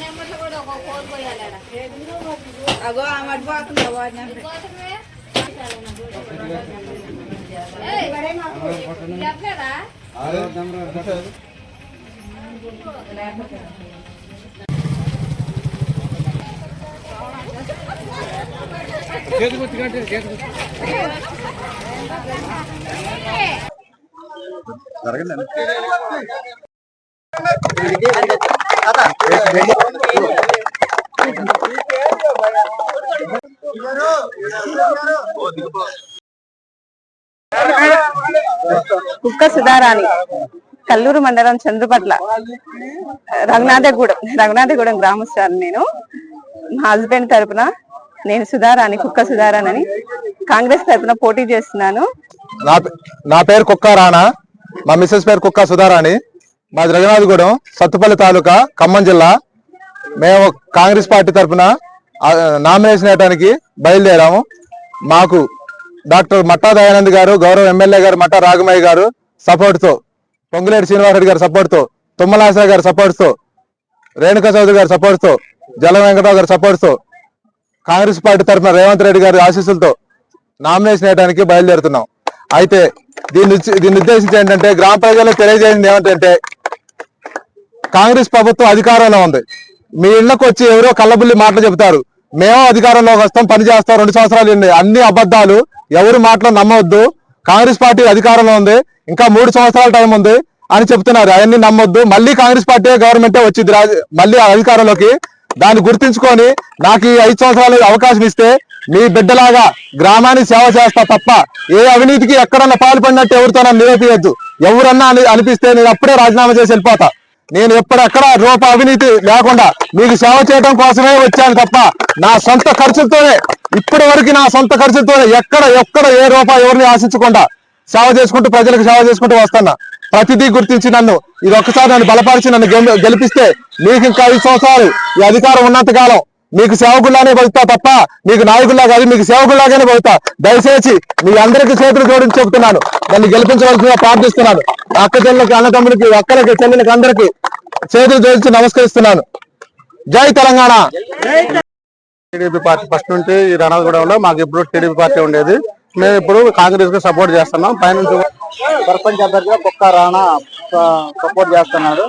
నెంబర్లు కూడా ఒక కోడ్ పోయాలి చెప్పలేదా? కుక్క సుధారాణి కల్లూరు మండలం చంద్రపట్ల రఘునాథగూడెం రఘునాథగూడెం గ్రామస్తురాలు నేను. మా హస్బెండ్ తరపున నేను సుధారాణి కుక్క సుధారాణి అని కాంగ్రెస్ తరపున పోటీ చేస్తున్నాను. నా పేరు కుక్క రాణా. మా మిస్సెస్ పేరు కుక్క సుధారాణి. మాది రఘునాథగూడెం సత్తుపల్లి తాలూకా ఖమ్మం జిల్లా. మేము కాంగ్రెస్ పార్టీ తరఫున నామినేషన్ వేయడానికి బయలుదేరాము. మాకు డాక్టర్ మట్టా దయానంద్ గారు గౌరవ ఎమ్మెల్యే గారు మట్టా రాఘమయ్య గారు సపోర్ట్తో పొంగులేటి శ్రీనివాసరెడ్డి గారి సపోర్ట్తో తుమ్మలాసా గారి సపోర్ట్తో రేణుకా చౌదరి గారి సపోర్ట్తో జల వెంకటరావు గారి సపోర్ట్తో కాంగ్రెస్ పార్టీ తరఫున రేవంత్ రెడ్డి గారి ఆశీస్సులతో నామినేషన్ వేయడానికి బయలుదేరుతున్నాం. అయితే దీన్ని దీన్ని ఉద్దేశించి ఏంటంటే గ్రామ ప్రజలకు తెలియజేసింది ఏమిటంటే కాంగ్రెస్ ప్రభుత్వం అధికారంలో ఉంది. మీ ఇళ్ళకు వచ్చి ఎవరో కళ్ళబుల్లి మాటలు చెబుతారు. మేము అధికారంలోకి వస్తాం పని చేస్తాం రెండు సంవత్సరాలు ఉన్నాయి అన్ని అబద్ధాలు. ఎవరు మాటలు నమ్మవద్దు కాంగ్రెస్ పార్టీ అధికారంలో ఉంది. ఇంకా మూడు సంవత్సరాల టైం ఉంది అని చెప్తున్నారు. అవన్నీ నమ్మొద్దు. మళ్ళీ కాంగ్రెస్ పార్టీ గవర్నమెంటే వచ్చింది. మళ్ళీ అధికారంలోకి దాన్ని గుర్తించుకొని నాకు ఈ ఐదు సంవత్సరాలు అవకాశం ఇస్తే మీ బిడ్డలాగా గ్రామాన్ని సేవ చేస్తా తప్ప ఏ అవినీతికి ఎక్కడన్నా పాల్పడినట్టు ఎవరితోనన్నా నిరూపించద్దు ఎవరన్నా అని అనిపిస్తే నేను అప్పుడే రాజీనామా చేసి వెళ్ళిపోతా. నేను ఎప్పుడెక్కడ రూప అవినీతి లేకుండా మీకు సేవ చేయడం కోసమే వచ్చాను తప్ప నా సొంత ఖర్చులతోనే ఇప్పటి వరకు నా సొంత ఖర్చులతోనే ఎక్కడ ఎక్కడ ఏ రూపాయి ఎవరిని ఆశించకుండా సేవ చేసుకుంటూ ప్రజలకు సేవ చేసుకుంటూ వస్తున్నా. ప్రతిదీ గుర్తించి నన్ను ఇది ఒక్కసారి నన్ను బలపరిచి నన్ను గెలు- గెలిపిస్తే మీకు ఇంకా ఐదు సంవత్సరాలు ఈ అధికారం ఉన్నంత కాలం మీకు సేవకుల్లానే బతుకుతా తప్ప మీకు నాయకుల్లా కాదు మీకు సేవకుల్లాగానే బతుకుతా. దయచేసి మీ అందరికీ చేతులు జోడించి చెప్తున్నాను నన్ను గెలిపించవలసిందిగా ప్రార్థిస్తున్నాను. అక్క చెల్లెలకి అన్నతమ్ములకి అక్కలకి చెల్లెలకి అందరికి చేతులు జోడించి నమస్కరిస్తున్నాను. జై తెలంగాణ. టీడీపీ పార్టీ ఫస్ట్ నుంచి ఈ రణాగూడెంలో మాకు ఇప్పుడు టీడీపీ పార్టీ ఉండేది. మేము ఇప్పుడు కాంగ్రెస్కి సపోర్ట్ చేస్తున్నాం. పైనుంచి సర్పంచ్ అభ్యర్థిగా బొక్క రాణా సపోర్ట్ చేస్తున్నాడు.